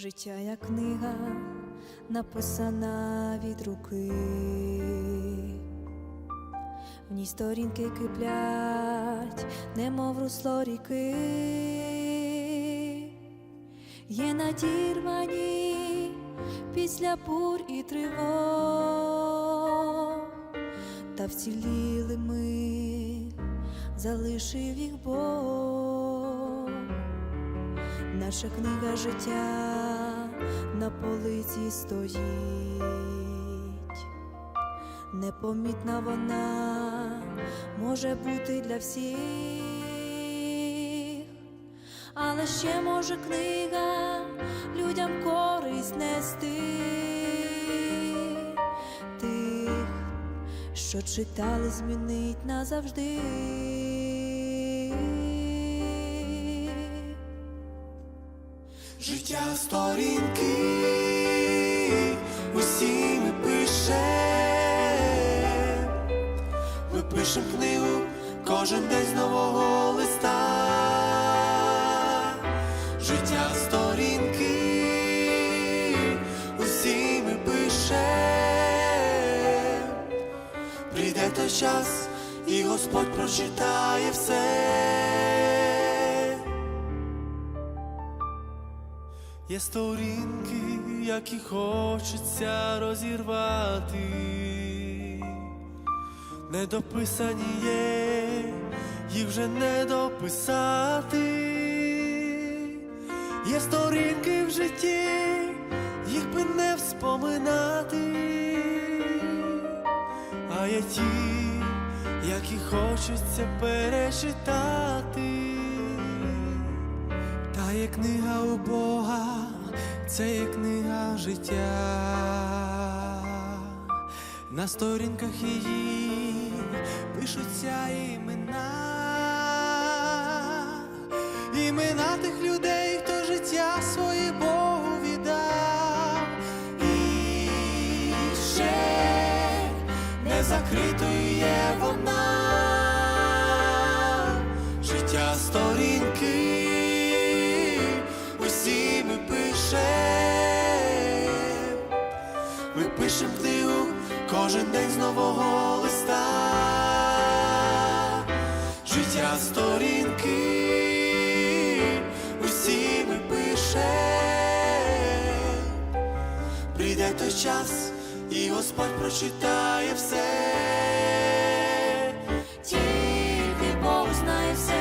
Життя як книга, написана від руки. В ній сторінки киплять, немов русло ріки. Є надірвані після бур і тривог, та вціліли ми, залишив їх Бог. Наша книга життя на полиці стоїть, непомітна вона може бути для всіх, але ще може книга людям користь нести. Тих, що читали, змінить назавжди. Життя сторінки, пишем книгу кожен день з нового листа. Життя сторінки, усі ми пишем, прийде той час, і Господь прочитає все. Є сторінки, які хочеться розірвати, недописані є, їх вже не дописати. Є сторінки в житті, їх би не вспоминати, а є ті, які хочеться перечитати. Та є книга у Бога, це є книга життя. На сторінках її пишуться імена, імена тих людей, хто життя своє Богу віддав. І ще не закритою є вона, життя сторінки, усі ми пишем, ми пишем книгу кожен день з нового листа, життя сторінки, усі ми пишем, прийде той час, і Господь прочитає все. Тільки Бог знає все,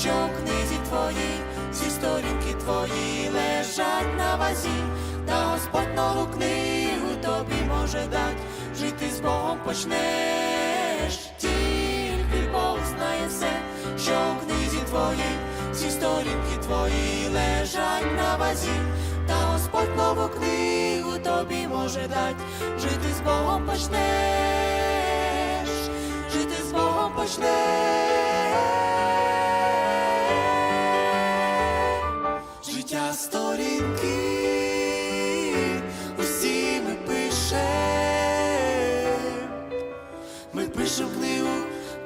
що у книзі твоїй, всі сторінки твої лежать на вазі, та Господь нову книгу тобі може дать, жити з Богом почнеш. Сторінки твої лежать на вазі, та Господь нову книгу тобі може дать, жити з Богом почнеш жити з Богом почнеш. Життя сторінки,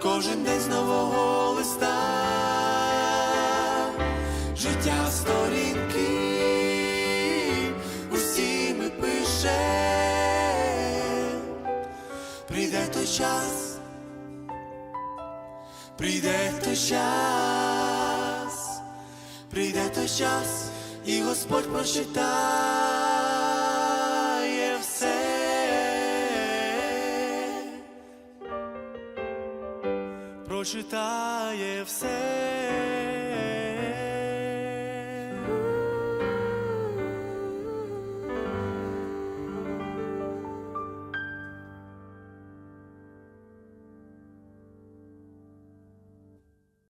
кожен день з нового листа. Життя сторінки, усі ми пишем, прийде той час, прийде той час. Прийде той час, і Господь прочитає все. Прочитає все.